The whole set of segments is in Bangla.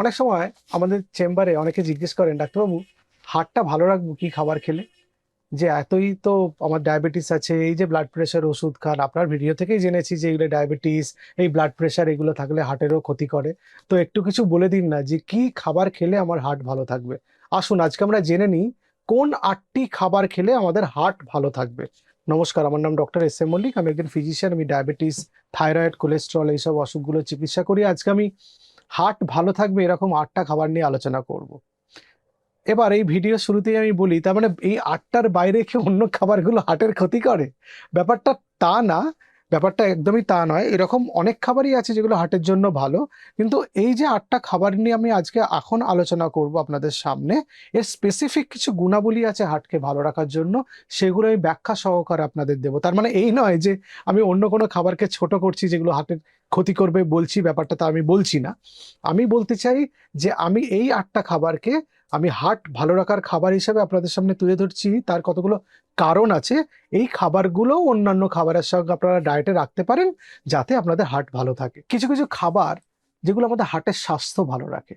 অনেক সময় আমাদের চেম্বারে অনেকে জিজ্ঞেস করেন, ডাক্তারবাবু হার্টটা ভালো রাখব কি খাবার খেলে? যে এতই তো আমার ডায়াবেটিস আছে, এই যে ব্লাড প্রেশার ওষুধ খান, আপনার ভিডিও থেকেই জেনেছি যে এগুলো ডায়াবেটিস, এই ব্লাড প্রেশার এগুলো থাকলে হার্টেরও ক্ষতি করে। তো একটু কিছু বলে দিন না যে কি খাবার খেলে আমার হার্ট ভালো থাকবে? আসুন, আজকে আমরা জেনে নিই কোন আটটি খাবার খেলে আমাদের হার্ট ভালো থাকবে। নমস্কার, আমার নাম ডক্টর এস এম মল্লিক, আমি একজন ফিজিশিয়ান আমি ডায়াবেটিস থাইরয়েড কোলেস্ট্রল এইসব অসুখগুলো চিকিৎসা করি। আজকে আমি হার্ট ভালো থাকবে এরকম আটটা খাবার নিয়ে আলোচনা করব। এবার এই ভিডিও শুরুতেই আমি বলি, তার মানে এই আটটার বাইরে কি অন্য খাবারগুলো হার্টের ক্ষতি করে? ব্যাপারটা তা না ব্যাপারটা একদমই তা নয়। এরকম অনেক খাবারই আছে যেগুলো হার্টের জন্য ভালো। কিন্তু এই যে আটটা খাবার নিয়ে আমি আজকে এখন আলোচনা করব আপনাদের সামনে, এর স্পেসিফিক কিছু গুণাবলী আছে হার্টকে ভালো রাখার জন্য, সেগুলো আমি ব্যাখ্যা সহকারে আপনাদের দেবো। তার মানে এই নয় যে আমি অন্য কোনো খাবারকে ছোট করছি যেগুলো হার্টের ক্ষতি করবে বলছি, ব্যাপারটা তা আমি বলছি না। আমি বলতে চাই যে আমি এই আটটা খাবারকে আমি হার্ট ভালো রাখার খাবার হিসেবে আপনাদের সামনে তুলে ধরছি। তার কতগুলো কারণ আছে, এই খাবারগুলো অন্যান্য খাবারের সঙ্গে আপনারা ডায়েটে রাখতে পারেন, যাতে আপনাদের হার্ট ভালো থাকে। কিছু কিছু খাবার যেগুলো আমাদের হার্টের স্বাস্থ্য ভালো রাখে।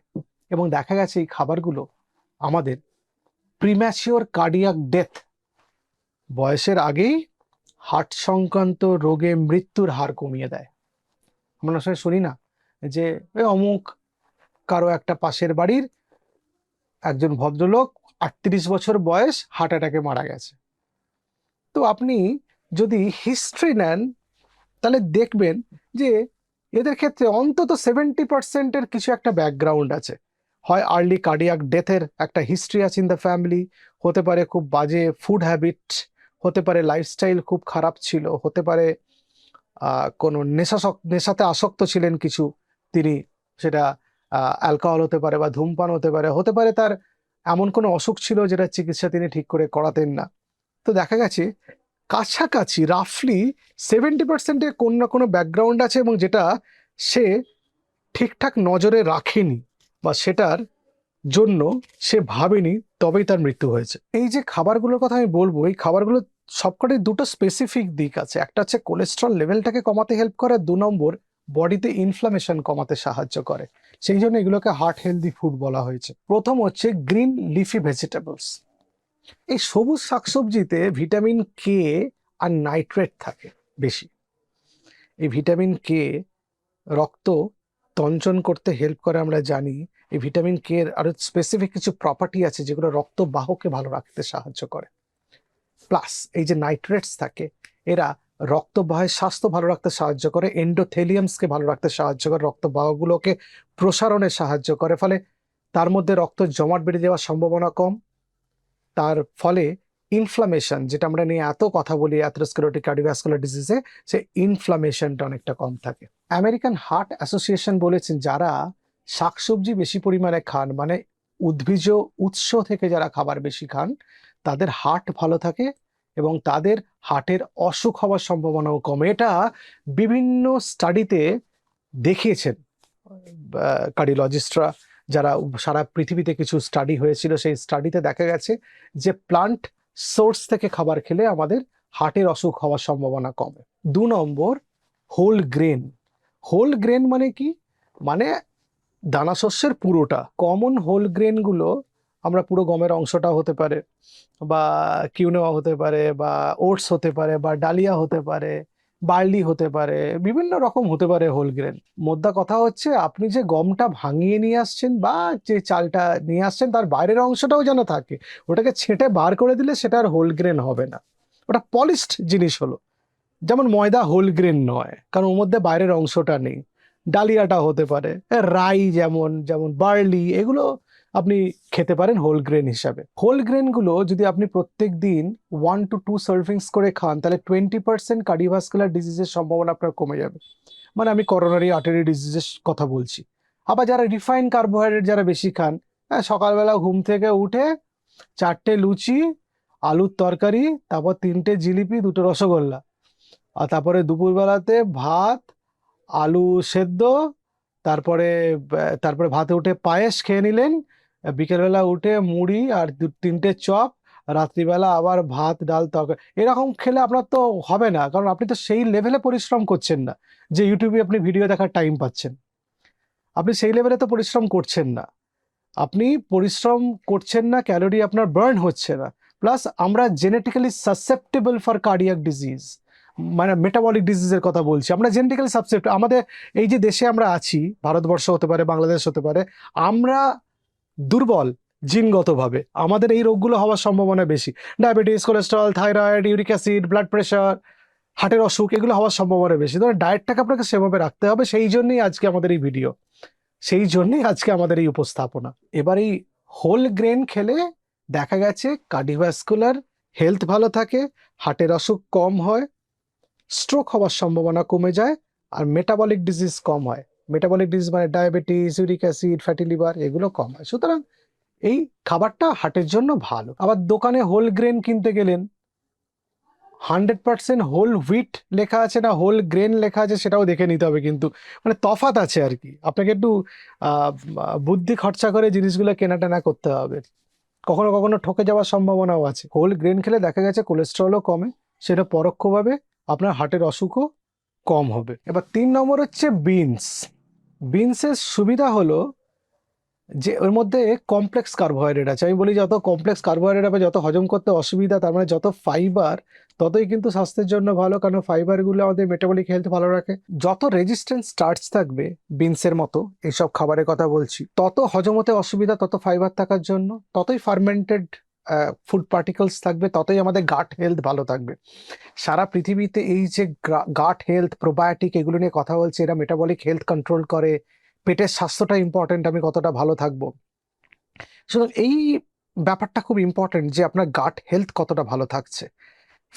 এবং দেখা গেছে এই খাবারগুলো আমাদের প্রিম্যাচিওর কার্ডিয়াক ডেথ বয়সের আগেই হার্ট সংক্রান্ত রোগে মৃত্যুর হার কমিয়ে দেয়। আমরা আসলে শুনি না যে অমুক কারও একটা পাশের বাড়ির একজন ভদ্রলোক আটত্রিশ বছর বয়স হার্ট অ্যাটাকে মারা গেছে। তো আপনি যদি হিস্ট্রি নেন, তাহলে দেখবেন যে এদের ক্ষেত্রে অন্তত সেভেন্টি পার্সেন্টের কিছু একটা ব্যাকগ্রাউন্ড আছে। হয় আর্লি কার্ডিয়াক ডেথের একটা হিস্ট্রি আছে ইন দ্য ফ্যামিলি, হতে পারে খুব বাজে ফুড হ্যাবিট, হতে পারে লাইফস্টাইল খুব খারাপ ছিল, হতে পারে কোনো নেশাসক, নেশাতে আসক্ত ছিলেন কিছু, তিনি সেটা অ্যালকোহল হতে পারে বা ধূমপান হতে পারে হতে পারে তার এমন কোনো অসুখ ছিল যেটা চিকিৎসা তিনি ঠিক করে করাতেন না। তো দেখা গেছে, কাছাকাছি রাফলি সেভেন্টি পার্সেন্টের কোনো না কোনো ব্যাকগ্রাউন্ড আছে এবং যেটা সে ঠিকঠাক নজরে রাখেনি বা সেটার জন্য সে ভাবেনি তবেই তার মৃত্যু হয়েছে। এই যে খাবারগুলোর কথা আমি বলব, এই খাবারগুলো সবকটাই দুটো স্পেসিফিক দিক আছে। একটা হচ্ছে কোলেস্ট্রল লেভেলটাকে কমাতে হেল্প করে দু নম্বর বডিতে ইনফ্লামেশন কমাতে সাহায্য করে। সেই জন্য এগুলোকে হার্ট হেলদি ফুড বলা হয়েছে। প্রথম হচ্ছে গ্রিন লিফি ভেজিটেবলস এই সবুজ শাকসবজিতে ভিটামিন কে আর নাইট্রেট থাকে বেশি। এই ভিটামিন কে রক্ত তঞ্চন করতে হেল্প করে আমরা জানি। এই ভিটামিন কে এর আরও স্পেসিফিক কিছু প্রপার্টি আছে যেগুলো রক্ত বাহকে ভালো রাখতে সাহায্য করে। প্লাস এই যে নাইট্রেটস থাকে, এরা রক্তবাহের স্বাস্থ্য ভালো রাখতে সাহায্য করে এন্ডোথেলিয়ামসকে ভালো রাখতে সাহায্য করে রক্তবাহগুলোকে প্রসারণে সাহায্য করে, ফলে তার মধ্যে রক্ত জমাট বেড়ে যাওয়ার সম্ভাবনা কম। তার ফলে ইনফ্লামেশন যেটা আমরা নিয়ে এত কথা বলি অ্যাথ্রোস্ক্লেরোটিক কার্ডিওভাস্কুলার ডিজিজে সে ইনফ্লামেশনটা অনেকটা কম থাকে। আমেরিকান হার্ট অ্যাসোসিয়েশন বলেছেন, যারা শাকসবজি বেশি পরিমাণে খান মানে উদ্ভিজ উৎস থেকে যারা খাবার বেশি খান, তাদের হার্ট ভালো থাকে এবং তাদের হার্টের অসুখ হওয়ার সম্ভাবনাও কমে। এটা বিভিন্ন স্টাডিতে দেখিয়েছেন কার্ডিওলজিস্টরা যারা সারা পৃথিবীতে কিছু স্টাডি হয়েছিল, সেই স্টাডিতে দেখা গেছে যে প্লান্ট সোর্স থেকে খাবার খেলে আমাদের হার্টের অসুখ হওয়ার সম্ভাবনা কমে। দু নম্বর, হোল গ্রেন। হোল গ্রেন মানে কি? মানে দানা শস্যের পুরোটা। কমন হোল গ্রেনগুলো আমরা পুরো গমের অংশটা হতে পারে, বা কিউনোয়া হতে পারে, বা ওটস হতে পারে, বা ডালিয়া হতে পারে, বার্লি হতে পারে, বিভিন্ন রকম হতে পারে হোল গ্রেন। মোদ্দা কথা হচ্ছে আপনি যে গমটা ভাঙিয়ে নিয়ে আসছেন বা যে চালটা নিয়ে আসছেন তার বাইরের অংশটাও যেন থাকে, ওটাকে ছেঁটে বার করে দিলে সেটা আর হোল গ্রেন হবে না। ওটা পলিশড জিনিস হলো। যেমন ময়দা হোল গ্রেন নয়, কারণ ওর মধ্যে বাইরের অংশটা নেই। ডালিয়াটা হতে পারে, রাই যেমন যেমন বার্লি, এগুলো আপনি খেতে পারেন হোল গ্রেন হিসাবে। হোল গ্রেনগুলো যদি আপনি প্রত্যেক দিন ওয়ান টু টু সার্ভিংস করে খান, তাহলে টোয়েন্টি পার্সেন্ট কার্ডিওভাস্কুলার ডিজিজের সম্ভাবনা আপনার কমে যাবে। মানে আমি করোনারি আর্টারি ডিজিজের কথা বলছি। আবার যারা রিফাইন কার্বোহাইড্রেট যারা বেশি খান হ্যাঁ সকালবেলা ঘুম থেকে উঠে চারটে লুচি, আলুর তরকারি, তারপর তিনটে জিলিপি, দুটো রসগোল্লা। আর তারপরে দুপুরবেলাতে ভাত, আলু সেদ্ধ, তারপরে তারপরে ভাতে উঠে পায়েস খেয়ে নিলেন বিকেলবেলা উঠে মুড়ি আর দু তিনটে চপ, রাত্রিবেলা আবার ভাত, ডাল, তরকারি, এরকম খেলে আপনার তো হবে না। কারণ আপনি তো সেই লেভেলে পরিশ্রম করছেন না, যে ইউটিউবে আপনি ভিডিও দেখার টাইম পাচ্ছেন। আপনি সেই লেভেলে তো পরিশ্রম করছেন না। আপনি পরিশ্রম করছেন না ক্যালোরি আপনার বার্ন হচ্ছে না। প্লাস আমরা genetically susceptible for cardiac disease মানে মেটাবলিক ডিজিজের কথা বলছি। আমরা জেনেটিক্যালি সাবসেপ্ট আমাদের এই যে দেশে আমরা আছি, ভারতবর্ষ হতে পারে, বাংলাদেশ হতে পারে, আমরা দুর্বল, জিনগতভাবে। আমাদের এই রোগগুলো হওয়ার সম্ভাবনা বেশি। Diabetes, cholesterol, thyroid, uric acid, blood pressure হার্টের অসুখ, এগুলো হওয়ার সম্ভাবনা বেশি। ধরুন, ডায়েটটাকে আপনাকে সেভাবে রাখতে হবে, সেই জন্যই আজকে আমাদের এই ভিডিও। সেই জন্যই আজকে আমাদের এই উপস্থাপনা। এবার এই হোল গ্রেন খেলে দেখা গেছে কার্ডিওভাস্কুলার হেলথ ভালো থাকে, হার্টের অসুখ কম হয়, স্ট্রোক হওয়ার সম্ভাবনা কমে যায়, আর মেটাবলিক ডিজিজ কম হয়। মেটাবলিক ডিজিজ মানে diabetes uric acid fatty liver এগুলো কম হয়। সুতরাং এই খাবারটা হার্টের জন্য ভালো। আবার দোকানে হোল গ্রেন কিনতে গেলেন হান্ড্রেড পার্সেন্ট হোল হুইট লেখা আছে না হোল গ্রেন লেখা আছে সেটাও দেখে নিতে হবে কিন্তু। মানে তফাত আছে আর কি। আপনাকে একটু বুদ্ধি খরচা করে জিনিসগুলো কেনাটেনা করতে হবে। কখনো কখনো ঠকে যাওয়ার সম্ভাবনাও আছে। হোল গ্রেন খেলে দেখা গেছে কোলেস্ট্রলও কমে, সেটা পরোক্ষভাবে আপনার হার্টের অসুখও কম হবে। এবার তিন নম্বর হচ্ছে বিনস বিনসের সুবিধা হলো যে ওর মধ্যে কমপ্লেক্স কার্বোহাইড্রেট আছে। আমি বলি যত কমপ্লেক্স কার্বোহাইড্রেট হবে, যত হজম করতে অসুবিধা, তার মানে যত ফাইবার ততই কিন্তু স্বাস্থ্যের জন্য ভালো, কারণ ফাইবারগুলো আমাদের মেটাবলিক হেলথ ভালো রাখে। যত রেজিস্ট্যান্স স্টার্চ থাকবে বিনসের মতো, এইসব খাবারের কথা বলছি, তত হজম হতে অসুবিধা, তত ফাইবার থাকার জন্য, ততই ফার্মেন্টেড ফুড পার্টিকলস থাকবে, ততই আমাদের গাট হেলথ ভালো থাকবে। সারা পৃথিবীতে এই যে গাট হেলথ প্রোবায়োটিক এগুলো নিয়ে কথা বলছে, এরা মেটাবলিক হেলথ কন্ট্রোল করে, পেটের স্বাস্থ্যটা ইম্পর্টেন্ট আমি কতটা ভালো থাকব। সুতরাং এই ব্যাপারটা খুব ইম্পর্টেন্ট যে আপনার গাট হেলথ কতটা ভালো থাকছে।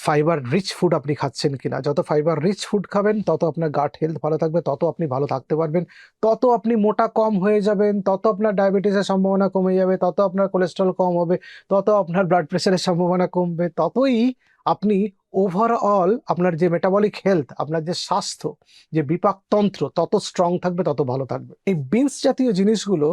ফাইবার রিচ ফুড আপনি খাচ্ছেন কিনা। যত ফাইবার রিচ ফুড খাবেন, তত আপনার গাট হেলথ ভালো থাকবে, তত আপনি ভালো থাকতে পারবেন। তত আপনি মোটা কম হয়ে যাবেন, তত আপনার ডায়াবেটিসের সম্ভাবনা কমে যাবে, তত আপনার কোলেস্ট্রল কম হবে, তত আপনার ব্লাড প্রেশারের সম্ভাবনা কমবে। ততই আপনি ওভারঅল আপনার যে মেটাবলিক হেলথ আপনার যে স্বাস্থ্য, যে বিপাকতন্ত্র, তত স্ট্রং থাকবে, তত ভালো থাকবে। এই বিনস জাতীয় জিনিসগুলো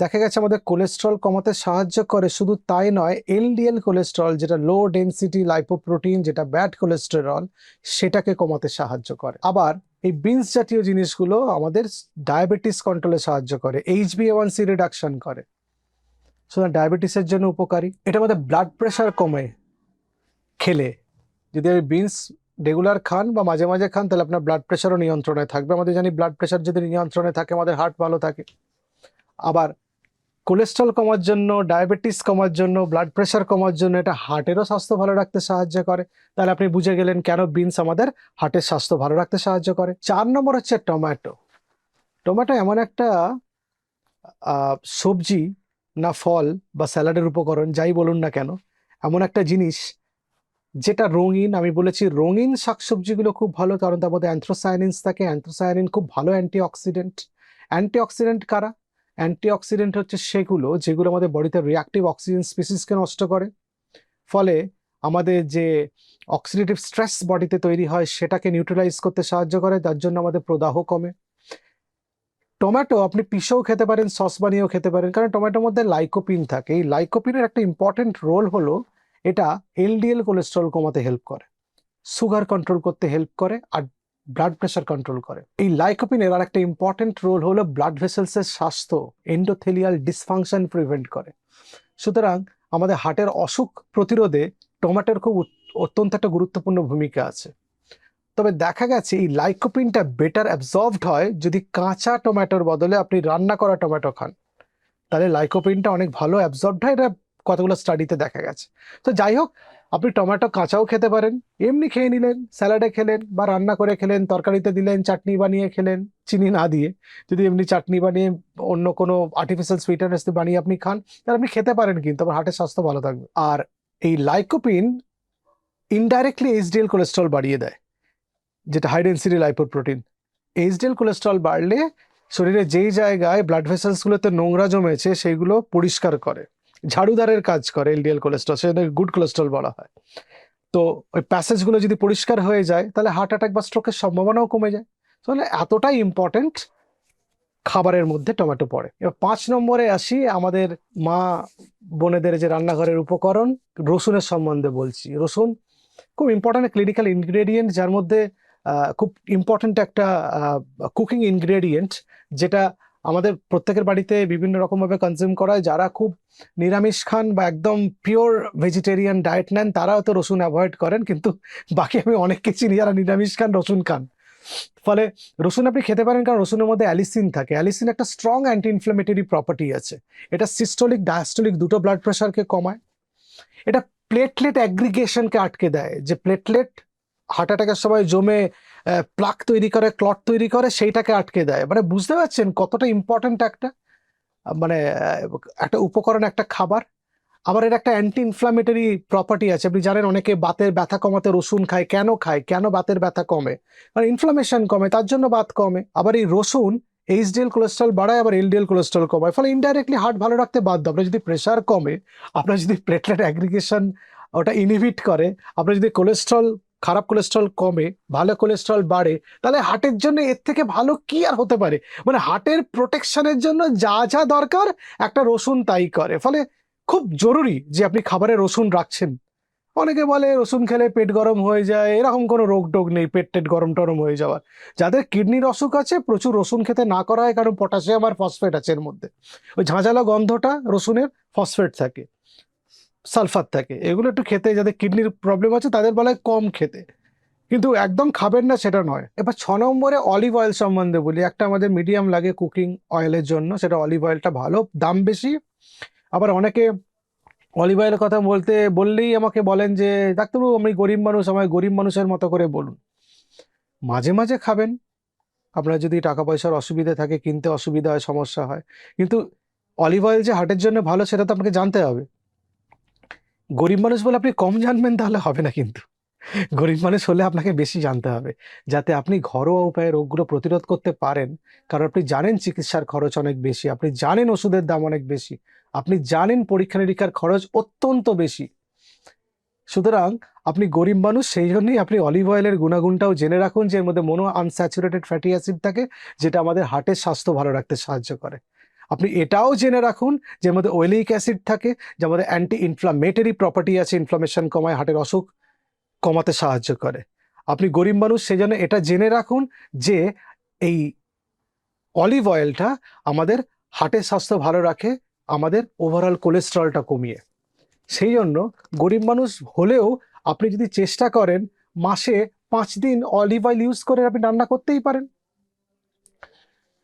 দেখা গেছে আমাদের কোলেস্ট্রল কমাতে সাহায্য করে, শুধু তাই নয় এলডিএল কোলেস্ট্রল যেটা লো ডেনসিটি লাইপোপ্রোটিন যেটা ব্যাড কোলেস্টেরল সেটাকে কমাতে সাহায্য করে। আবার এই বিনস জাতীয় জিনিসগুলো আমাদের ডায়াবেটিস কন্ট্রোলে সাহায্য করে এইচবি ওয়ান সি রিডাকশন করে। সুতরাং ডায়াবেটিসের জন্য উপকারী। এটা আমাদের ব্লাড প্রেশার কমে খেলে। যদি আপনি বিনস রেগুলার খান বা মাঝে মাঝে খান, তাহলে আপনার ব্লাড প্রেশারও নিয়ন্ত্রণে থাকবে। আমাদের জানি ব্লাড প্রেশার যদি নিয়ন্ত্রণে থাকে, আমাদের হার্ট ভালো থাকে। আবার কোলেস্ট্রল কমার জন্য, ডায়াবেটিস কমার জন্য ব্লাড প্রেশার কমার জন্য এটা হার্টেরও স্বাস্থ্য ভালো রাখতে সাহায্য করে। তাহলে আপনি বুঝে গেলেন কেন বিনস আমাদের হার্টের স্বাস্থ্য ভালো রাখতে সাহায্য করে। চার নম্বর হচ্ছে টমেটো টমেটো এমন একটা সবজি না ফল বা স্যালাডের উপকরণ, যাই বলুন না কেন, এমন একটা জিনিস যেটা রঙিন, আমি বলেছি রঙিন শাকসবজিগুলো খুব ভালো, কারণ তার মধ্যে অ্যান্থ্রোসায়ানিনস থাকে। অ্যান্থ্রোসায়ানিন খুব ভালো অ্যান্টিঅক্সিডেন্ট অ্যান্টিঅক্সিডেন্ট কারা? অ্যান্টিঅক্সিডেন্ট হচ্ছে সেগুলো যেগুলো আমাদের বডিতে রিয়াক্টিভ অক্সিজেন স্পিসিসকে নষ্ট করে। ফলে আমাদের যে অক্সিডেটিভ স্ট্রেস বডিতে তৈরি হয় সেটাকে নিউট্রালাইজ করতে সাহায্য করে তার জন্য আমাদের প্রদাহ কমে। টমেটো আপনি পিসেও খেতে পারেন, সস বানিয়েও খেতে পারেন, কারণ টমেটোর মধ্যে লাইকোপিন থাকে। এই লাইকোপিনের একটা ইম্পর্টেন্ট রোল হলো এটা এলডিএল কোলেস্ট্রল কমাতে হেল্প করে সুগার কন্ট্রোল করতে হেল্প করে, আর ব্লাড প্রেশার কন্ট্রোল করে। এই লাইকোপিনের আর একটা ইম্পর্টেন্ট রোল হলো ব্লাড ভেসেলসের স্বাস্থ্য এন্ডোথেলিয়াল ডিসফাংশন প্রিভেন্ট করে। সুতরাং আমাদের হার্টের অসুখ প্রতিরোধে টমেটোর খুব অত্যন্ত একটা গুরুত্বপূর্ণ ভূমিকা আছে। তবে দেখা গেছে এই লাইকোপিনটা বেটার অ্যাবজর্ভড হয় যদি কাঁচা টমেটোর বদলে আপনি রান্না করা টমেটো খান। তাহলে লাইকোপিনটা অনেক ভালো অ্যাবজর্বড হয়, এটা কতগুলো স্টাডিতে দেখা গেছে। তো যাই হোক আপনি টমেটো কাঁচাও খেতে পারেন। এমনি খেয়ে নিলেন, স্যালাডে খেলেন বা রান্না করে খেলেন, তরকারিতে দিলেন, চাটনি বানিয়ে খেলেন, চিনি না দিয়ে। যদি এমনি চাটনি বানিয়ে অন্য কোনো আর্টিফিশিয়াল সুইটারনেস বানিয়ে আপনি খান, তাহলে আপনি খেতে পারেন কিন্তু, আমার হার্টের স্বাস্থ্য ভালো থাকবে। আর এই লাইকোপিন ইনডাইরেক্টলি এইচডিএল কোলেস্ট্রল বাড়িয়ে দেয়, যেটা high density lipoprotein HDL cholesterol বাড়লে শরীরে যেই জায়গায় ব্লাড ভেসেলসগুলোতে নোংরা জমেছে, সেইগুলো পরিষ্কার করে। ঝাড়ুদারের কাজ করে এলডিএল কোলেস্ট্রল সেটা গুড কোলেস্ট্রল বলা হয়। তো ওই প্যাসেজগুলো যদি পরিষ্কার হয়ে যায়, তাহলে হার্ট অ্যাটাক বা স্ট্রোকের সম্ভাবনাও কমে যায়। তাহলে এতটাই ইম্পর্টেন্ট খাবারের মধ্যে টমেটো পড়ে। এবার পাঁচ নম্বরে আসি, আমাদের মা বোনেদের যে রান্নাঘরের উপকরণ, রসুনের সম্বন্ধে বলছি। রসুন খুব ইম্পর্টেন্ট ক্লিনিক্যাল ইনগ্রেডিয়েন্ট যার মধ্যে খুব ইম্পর্টেন্ট একটা কুকিং ইনগ্রেডিয়েন্ট যেটা আমাদের প্রত্যেকের বাড়িতে বিভিন্ন রকমভাবে কনজিউম করা যারা খুব নিরামিষ খান বা একদম পিওর ভেজিটেরিয়ান ডায়েট নেন, তারাও তো রসুন অ্যাভয়েড করেন, কিন্তু বাকি আমি অনেককে চিনি যারা নিরামিষ খান, রসুন খান। ফলে রসুন আপনি খেতে পারেন, কারণ রসুনের মধ্যে অ্যালিসিন থাকে। অ্যালিসিন একটা স্ট্রং অ্যান্টি ইনফ্লামেটরি প্রপার্টি আছে। এটা সিস্টোলিক ডায়াস্টোলিক দুটো ব্লাড প্রেশারকে কমায়। এটা প্লেটলেট অ্যাগ্রিগেশনকে আটকে দেয়। যে প্লেটলেট হার্ট অ্যাটাকের সময় জমে প্লাক তৈরি করে ক্লট তৈরি করে, সেইটাকে আটকে দেয়। মানে বুঝতে পারছেন কতটা ইম্পর্ট্যান্ট একটা মানে একটা উপকরণ, একটা খাবার। আবার এর একটা অ্যান্টি ইনফ্লামেটরি প্রপার্টি আছে। আপনি জানেন অনেকে বাতের ব্যথা কমাতে রসুন খায়, কেন খায়, কেন বাতের ব্যথা কমে? কারণ ইনফ্লামেশন কমে, তার জন্য বাত কমে। আবার এই রসুন এইচডিএল কোলেস্ট্রল বাড়ায়, আবার এলডিএল কোলেস্ট্রল কমায়। ফলে ইনডাইরেক্টলি হার্ট ভালো রাখতে বাধ্য। আপনার যদি প্রেশার কমে, আপনার যদি প্লেটলেট অ্যাগ্রিগেশন ওটা ইনহিবিট করে, আপনার যদি কোলেস্ট্রল খারাপ কোলেস্ট্রল কমে, ভালো কোলেস্ট্রল বাড়ে, তাহলে হার্টের জন্য এর থেকে ভালো কি আর হতে পারে? মানে হার্টের প্রোটেকশনের জন্য যা যা দরকার, একটা রসুন তাই করে। ফলে খুব জরুরি যে আপনি খাবারে রসুন রাখছেন। অনেকে বলে রসুন খেলে পেট গরম হয়ে যায়, এরকম কোনো রোগ টোগ নেই, পেট টেট গরম টরম হয়ে যাওয়ার। যাদের কিডনির অসুখ আছে, প্রচুর রসুন খেতে না করা হয় কারণ পটাশিয়াম আর ফসফেট আছে এর মধ্যে। ওই ঝাঁঝালো গন্ধটা রসুনের ফসফেট থাকে। সালফার থাকে। এগুলো একটু খেতে, যাদের কিডনির প্রবলেম আছে, তাদের বলা হয় কম খেতে। কিন্তু একদম খাবেন না, সেটা নয়। এবার ছ নম্বরে অলিভ অয়েল সম্বন্ধে বলি। একটা আমাদের মিডিয়াম লাগে কুকিং অয়েলের জন্য। সেটা অলিভ অয়েলটা ভালো, দাম বেশি। আবার অনেকে অলিভ অয়েলের কথা বলতে, বললেই আমাকে বলেন যে, ডাক্তারবাবু আমি গরিব মানুষ, আমায় গরিব মানুষের মতো করে বলুন। মাঝে মাঝে খাবেন। আপনার যদি টাকা পয়সার অসুবিধা থাকে, কিনতে অসুবিধা হয়, সমস্যা হয়। কিন্তু অলিভ অয়েল যে হার্টের জন্য ভালো, সেটা তো আপনাকে জানতে হবে। গরিব মানুষ বলে আপনি কম জানবেন তাহলে হবে না কিন্তু। গরিব মানুষ হলে আপনাকে বেশি জানতে হবে, যাতে আপনি ঘরোয়া উপায়ে রোগগুলো প্রতিরোধ করতে পারেন। কারণ আপনি জানেন চিকিৎসার খরচ অনেক বেশি, আপনি জানেন ওষুধের দাম অনেক বেশি, আপনি জানেন পরীক্ষা নিরীক্ষার খরচ অত্যন্ত বেশি। সুতরাং আপনি গরিব মানুষ, সেই জন্যই আপনি অলিভ অয়েলের গুণাগুণটাও জেনে রাখুন যে এর মধ্যে মনো আনস্যাচুরেটেড ফ্যাটি অ্যাসিড থাকে, যেটা আমাদের হার্টের স্বাস্থ্য ভালো রাখতে সাহায্য করে। আপনি এটাও জেনে রাখুন যে মধ্যে ওয়েলিক অ্যাসিড থাকে যে আমাদের অ্যান্টি ইনফ্লামেটরি প্রপার্টি আছে ইনফ্লামেশন কমায় হার্টের অসুখ কমাতে সাহায্য করে। আপনি গরিব মানুষ সেই জন্য এটা জেনে রাখুন যে এই অলিভ অয়েলটা আমাদের হার্টের স্বাস্থ্য ভালো রাখে, আমাদের ওভারঅল কোলেস্ট্রলটা কমিয়ে। সেই জন্য গরিব মানুষ হলেও আপনি যদি চেষ্টা করেন, মাসে পাঁচ দিন অলিভ অয়েল ইউজ করে আপনি রান্না করতেই পারেন।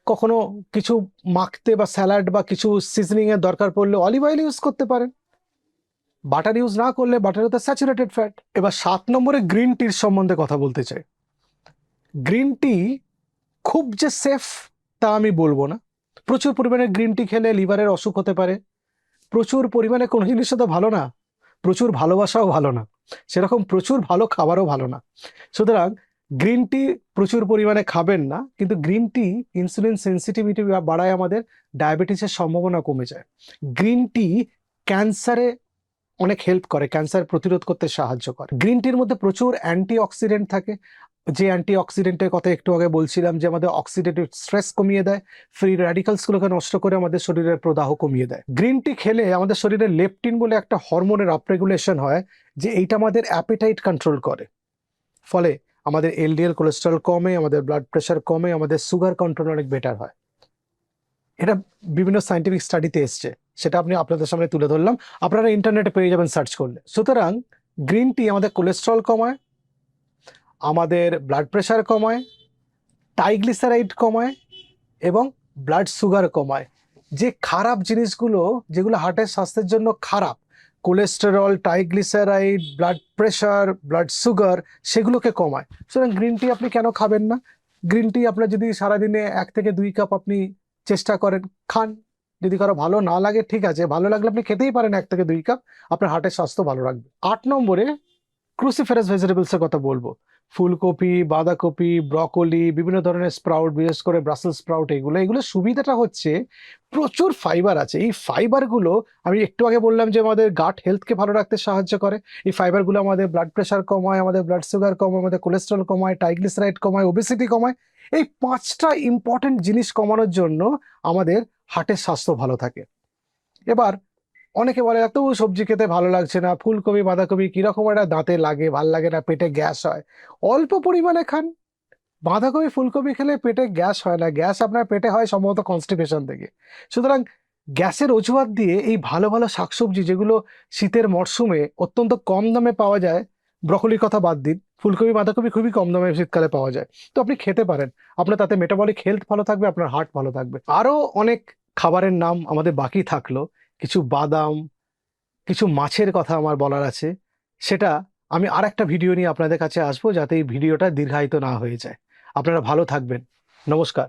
কখনো কিছু মাখতে বা স্যালাড বা কিছু সিজনিং এর দরকার পড়লে অলিভ অয়েল ইউজ করতে পারেন। বাটার ইউজ না করলে বাটার হতে স্যাচুরেটেড ফ্যাট এবার সাত নম্বরে গ্রিন টির সম্বন্ধে কথা বলতে চাই। গ্রিন টি খুব যে সেফ তা আমি বলব না। প্রচুর পরিমাণে গ্রিন টি খেলে লিভারের অসুখ হতে পারে। প্রচুর পরিমাণে কোনো জিনিস তো ভালো না। প্রচুর ভালোবাসাও ভালো না। সেরকম প্রচুর ভালো খাবারও ভালো না। সুতরাং গ্রিন টি প্রচুর পরিমাণে খাবেন না, কিন্তু গ্রিন টি ইনসুলিন সেন্সিটিভিটি বাড়ায় আমাদের ডায়াবেটিসের সম্ভাবনা কমে যায়। গ্রিন টি ক্যান্সারে অনেক হেল্প করে ক্যান্সার প্রতিরোধ করতে সাহায্য করে। গ্রিন টির মধ্যে প্রচুর অ্যান্টি অক্সিডেন্ট থাকে। যে অ্যান্টি অক্সিডেন্টের কথা একটু আগে বলছিলাম যে আমাদের অক্সিডেটিভ স্ট্রেস কমিয়ে দেয় ফ্রি র্যাডিকালসগুলোকে নষ্ট করে আমাদের শরীরের প্রদাহ কমিয়ে দেয়। গ্রিন টি খেলে আমাদের শরীরে লেপটিন বলে একটা হরমোনের আপরেগুলেশন হয়, যে এইটা আমাদের অ্যাপিটাইট কন্ট্রোল করে। ফলে আমাদের এলডিএল কোলেস্ট্রল কমে, আমাদের ব্লাড প্রেশার কমে, আমাদের সুগার কন্ট্রোল অনেক বেটার হয়। এটা বিভিন্ন সাইন্টিফিক স্টাডিতে এসছে। সেটা আপনি আপনাদের সামনে তুলে ধরলাম। আপনারা ইন্টারনেটে পেয়ে যাবেন সার্চ করলে। সুতরাং গ্রিন টি আমাদের কোলেস্ট্রল কমায়, আমাদের ব্লাড প্রেশার কমায় টাইগ্লিসারাইড কমায় এবং ব্লাড সুগার কমায়। যে খারাপ জিনিসগুলো, যেগুলো হার্টের স্বাস্থ্যের জন্য খারাপ cholesterol triglyceride blood pressure blood sugar সেগুলোকে কমায়। সুতরাং গ্রিন টি আপনি কেন খাবেন না? গ্রিন টি আপনার যদি সারাদিনে এক থেকে দুই কাপ আপনি চেষ্টা করেন, খান। যদি কারও ভালো না লাগে, ঠিক আছে। ভালো লাগলে আপনি খেতেই পারেন এক থেকে দুই কাপ আপনার হার্টের স্বাস্থ্য ভালো রাখবে। আট নম্বরে ক্রুসিফেরাস ভেজিটেবলসের কথা বলব। ফুলকপি, বাঁধাকপি, ব্রকলি, বিভিন্ন ধরনের স্প্রাউট, বিশেষ করে ব্রাসেল স্প্রাউট এগুলো। এগুলো সুবিধাটা হচ্ছে প্রচুর ফাইবার আছে। এই ফাইবারগুলো আমি একটু আগে বললাম যে আমাদের গাট হেলথকে ভালো রাখতে সাহায্য করে। এই ফাইবারগুলো আমাদের ব্লাড প্রেশার কমায়, আমাদের ব্লাড সুগার কমায়, আমাদের কোলেস্ট্রল কমায় টাইগ্লিসারাইড কমায় ওবেসিটি কমায়। এই পাঁচটা ইম্পর্টেন্ট জিনিস কমানোর জন্য আমাদের হার্টের স্বাস্থ্য ভালো থাকে। এবার অনেকে বলে, এত সবজি খেতে ভালো লাগছে না, ফুলকপি, বাঁধাকপি কীরকম একটা দাঁতে লাগে, ভালো লাগে না, পেটে গ্যাস হয়। অল্প পরিমাণে খান। বাঁধাকপি, ফুলকপি খেলে পেটে গ্যাস হয় না, গ্যাস আপনার পেটে হয় সম্ভবত কনস্টিপেশন থেকে। সুতরাং গ্যাসের অজুহাত দিয়ে এই ভালো ভালো শাকসবজি যেগুলো শীতের মরশুমে অত্যন্ত কম দামে পাওয়া যায়, ব্রকলির কথা বাদ দিন, ফুলকপি, বাঁধাকপি খুবই কম দামে শীতকালে পাওয়া যায়। তো আপনি খেতে পারেন। আপনার তাতে মেটাবলিক হেলথ ভালো থাকবে, আপনার হার্ট ভালো থাকবে। আরও অনেক খাবারের নাম আমাদের বাকি থাকল। কিছু বাদাম, কিছু মাছের কথা আমার বলার আছে। সেটা আমি আর একটা ভিডিও নিয়ে আপনাদের কাছে আসব যাতে এই ভিডিওটা দীর্ঘায়িত না হয়ে যায়। আপনারা ভালো থাকবেন। নমস্কার।